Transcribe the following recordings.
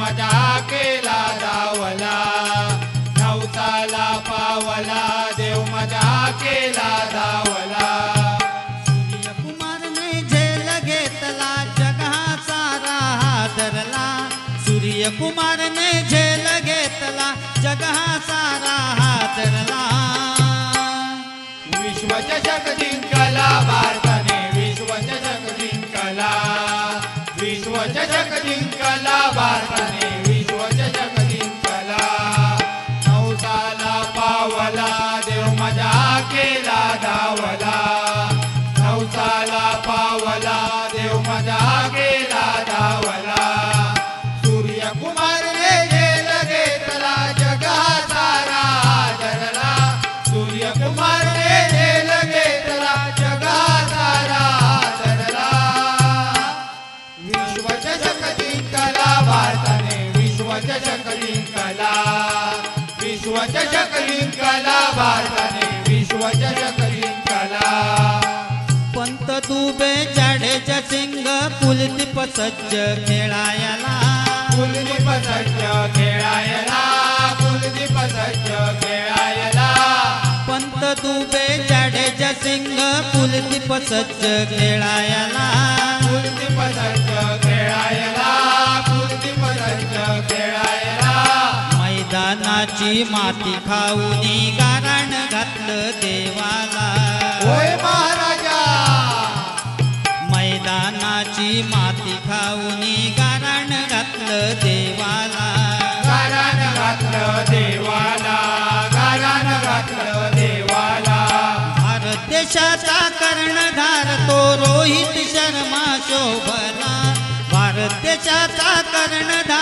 मजा केला दावला नवसाला पावला देव मजा केला दावला सूर्यकुमारने झेल घेतला जग हा सारा हादरला सूर्यकुमारने झेल घेतला जग हा सारा हादरला विश्वचषक जिंकला भारताने विश्वचषक जिंकला. विश्वचषक जिंकला भारताने विश्वचषक जिंकला नवसाला पावला देव मजा केला धावला. नवसाला पावला देव मजा केला धावला. विश्वचषक जिंकला भारताने विश्वचषक जिंकला पंत दुबे जाडेच्या सिंग कुलदीप सज्ज खेळायला. कुलदीप सज्ज खेळायला. कुलदीप सज्ज खेळायला. पंत दुबे जाडेच्या सिंग कुलदीप सज्ज खेळायला कुलदीप सज्ज खेळायला कुलदीप सज्ज खेळायला. मैदानाची माती खाऊनी गारण घातलं देवाला. होय महाराजा. मैदानाची माती खाऊनी गारण घातलं देवाला. गारान घातलं देवाला गारान घातलं देवाला. भारत देशाचा कर्णधार तो रोहित शर्मा शोभला. भारत देशाचा कर्णधार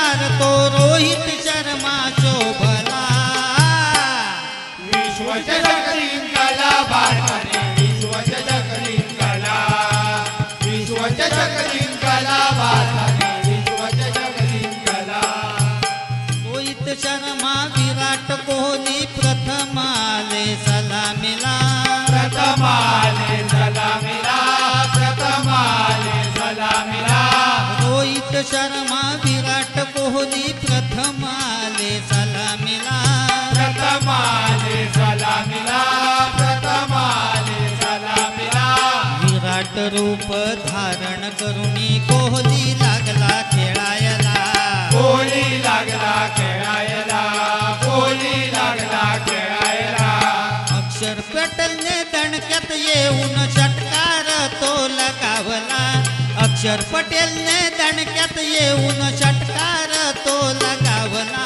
येऊन षटकार तो लगावला. अक्षर पटेलने दणक्यात येऊन षटकार तो लगावला.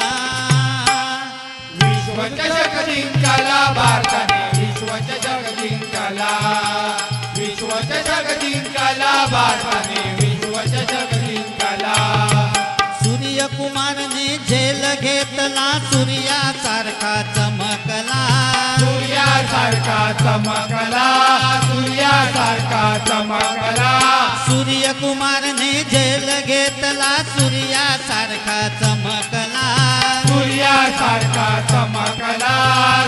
विश्वचषक जिंकला भारताने विश्वचषक जिंकला. विश्वचषक जिंकला भारताने विश्वचषक जिंकला. सूर्यकुमारने झेल घेतला सूर्यासारखा चमकला सूर्यासारखा चमकला सूर्यासारखा चमकला सूर्यकुमारने झेल घेतला सूर्यासारखा चमकला सूर्यासारखा चमकला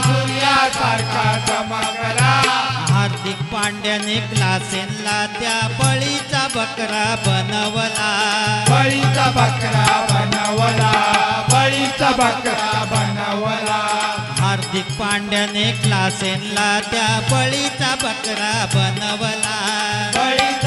सूर्यासारखा चमकला हार्दिक पांड्याने क्लासेनला त्या बळीचा बकरा बनवला। बळीचा बकरा बनवला बळीचा बकरा बनवला। हार्दिक पांड्याने क्लासेनला त्या बळीचा बकरा बनवला. बळीचा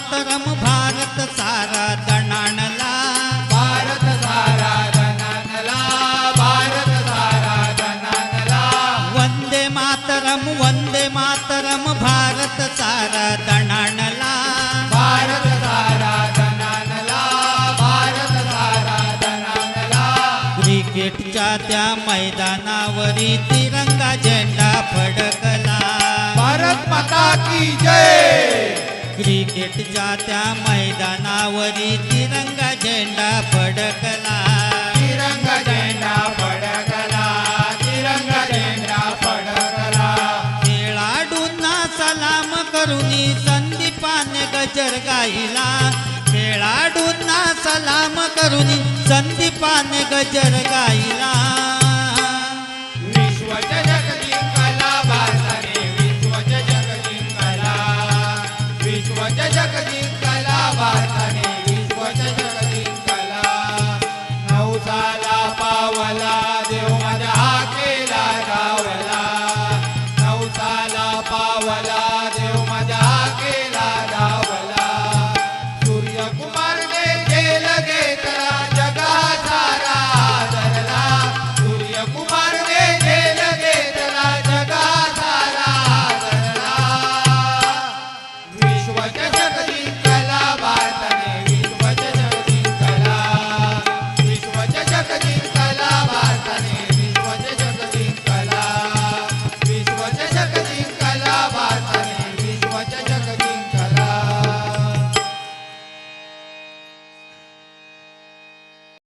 मातरम भारत सारा दणाणला. भारत सारा धनानला भारत सारा धनानला वंदे मातरम वंदे मातरम भारत सारा दणाणला. भारत सारा धनानला भारत सारा धनानला क्रिकेटच्या त्या मैदानावरी तिरंगा झेंडा फडकला. भारत माता की जय! क्रिकेटच्या त्या मैदानावरी तिरंगा झेंडा फडकला. तिरंगा झेंडा फडकला. तिरंगा झेंडा फडकला. खेळाडूंना सलाम करुनी संदीपाने गजर गाईला खेळाडूंना सलाम करुनी संदीपाने गजर गाईला विश्वच्या जगजिंकला भारताने विश्वच्या जगजिंकला नवसाला पावला देव माझ्या हा केला गावला नवसाला पावला देव